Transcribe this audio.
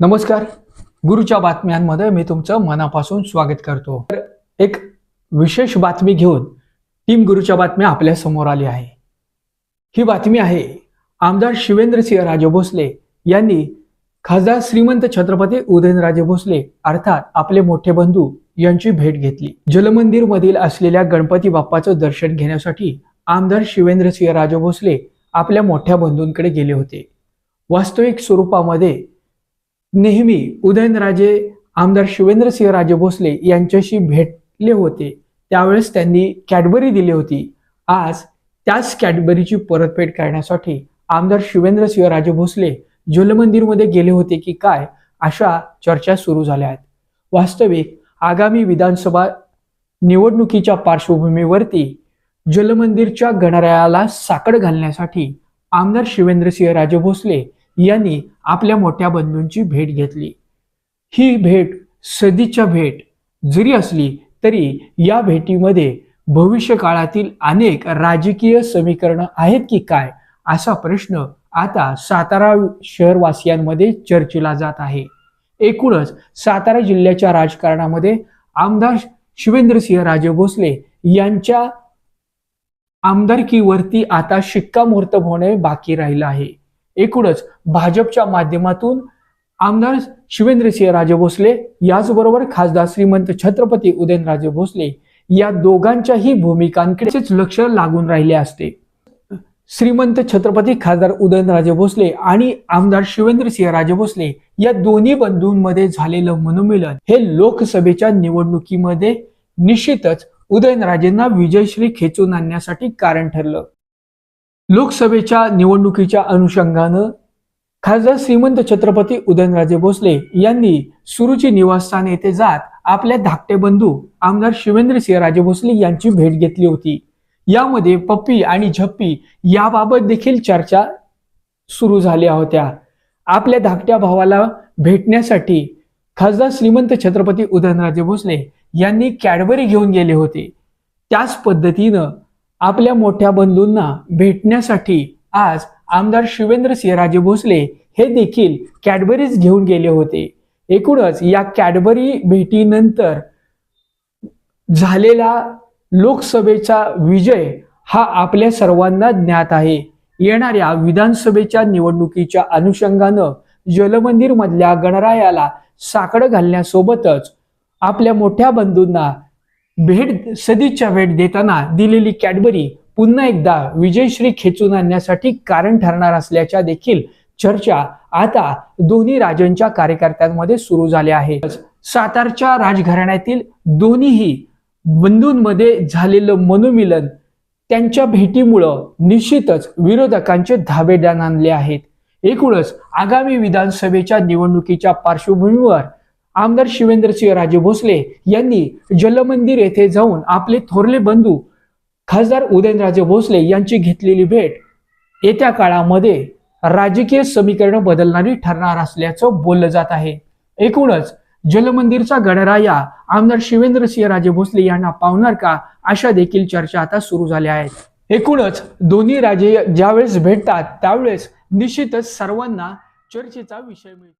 नमस्कार. गुरुच्या बातम्यांमध्ये मी तुमचं मनापासून स्वागत करतो. तर एक विशेष बातमी घेऊन टीम गुरुच्या बातम्या आपल्यासमोर आली आहे. ही बातमी आहे आमदार शिवेंद्रसिंह राजे भोसले यांनी खासदार श्रीमंत छत्रपती उदयनराजे भोसले अर्थात आपले मोठे बंधू यांची भेट घेतली. जलमंदिर मधील असलेल्या गणपती बाप्पाचं दर्शन घेण्यासाठी आमदार शिवेंद्रसिंह राजे भोसले आपल्या मोठ्या बंधूंकडे गेले होते. वास्तविक स्वरूपामध्ये नेहमी उदयनराजे आमदार शिवेंद्रसिंह राजे भोसले यांच्याशी भेटले होते. त्यावेळेस त्यांनी कॅडबरी दिली होती. आज त्याच कॅडबरीची परतफेड करण्यासाठी आमदार शिवेंद्रसिंह राजे भोसले जलमंदिरमध्ये गेले होते की काय अशा चर्चा सुरू झाल्या आहेत. वास्तविक आगामी विधानसभा निवडणुकीच्या पार्श्वभूमीवरती जलमंदिरच्या गणरायाला साकड घालण्यासाठी आमदार शिवेंद्रसिंह राजे भोसले यांनी आपल्या मोठ्या बंधूंची भेट घेतली. ही भेट सदीच्या भेट जरी असली तरी या भेटीमध्ये भविष्य काळातील अनेक राजकीय समीकरणं आहेत की काय असा प्रश्न आता सातारा शहरवासियांमध्ये चर्चेला जात आहे. एकूणच सातारा जिल्ह्याच्या राजकारणामध्ये आमदार शिवेंद्रसिंह राजे भोसले यांच्या आमदारकीवरती आता शिक्कामोर्तब होणे बाकी राहिलं आहे. एकूणच भाजपच्या माध्यमातून आमदार शिवेंद्रसिंह राजे भोसले याचबरोबर खासदार श्रीमंत छत्रपती उदयनराजे भोसले या दोघांच्याही भूमिकांकडेच लक्ष लागून राहिले असते. श्रीमंत छत्रपती खासदार उदयनराजे भोसले आणि आमदार शिवेंद्रसिंह राजे भोसले या दोन्ही बंधूंमध्ये झालेलं मनोमिलन हे लोकसभेच्या निवडणुकीमध्ये निश्चितच उदयनराजेंना विजयश्री खेचून आणण्यासाठी कारण ठरलं. लोकसभेच्या निवडणुकीच्या अनुषंगानं खासदार श्रीमंत छत्रपती उदयनराजे भोसले यांनी सुरुची निवासस्थान येथे जात आपल्या धाकटे बंधू आमदार शिवेंद्रसिंह राजे भोसले यांची भेट घेतली होती. यामध्ये पप्पी आणि झप्पी याबाबत देखील चर्चा सुरू झाल्या होत्या. आपल्या धाकट्या भावाला भेटण्यासाठी खासदार श्रीमंत छत्रपती उदयनराजे भोसले यांनी कॅडबरी घेऊन गेले होते. त्याच पद्धतीनं आपल्या मोठ्या बंधूंना भेटण्यासाठी आज आमदार शिवेंद्र राजे भोसले हे देखील कॅडबरीज घेऊन गेले होते. एकूणच या कॅडबरी भेटीनंतर झालेला लोकसभेचा विजय हा आपल्या सर्वांना ज्ञात आहे. येणाऱ्या विधानसभेच्या निवडणुकीच्या अनुषंगानं जलमंदिर मधल्या गणरायाला साकडं घालण्यासोबतच आपल्या मोठ्या बंधूंना भेट सदिच्छा भेट देताना दिलेली कॅडबरी पुन्हा एकदा विजयश्री खेचून आणण्यासाठी कारण ठरणार असल्याच्या देखील चर्चा आता दोन्ही राजांच्या कार्यकर्त्यांमध्ये सुरू झाल्या आहेत. सातारच्या राजघराण्यातील दोन्हीही बंधूंमध्ये झालेलं मनोमिलन त्यांच्या भेटीमुळं निश्चितच विरोधकांचे धाबेदान आणले आहेत. एकूणच आगामी विधानसभेच्या निवडणुकीच्या पार्श्वभूमीवर आमदार शिवेंद्रसिंह राजे भोसले यांनी जलमंदिर येथे जाऊन आपले थोरले बंधू खासदार उदयनराजे भोसले यांची घेतलेली भेट येत्या काळामध्ये राजकीय समीकरण बदलणारी ठरणार असल्याचं बोललं जात आहे. एकूणच जलमंदिरचा गणराया आमदार शिवेंद्रसिंह राजे भोसले यांना पावणार का अशा देखील चर्चा आता सुरू झाल्या आहेत. एकूणच दोन्ही राजे ज्यावेळेस भेटतात त्यावेळेस निश्चितच सर्वांना चर्चेचा विषय मिळतो.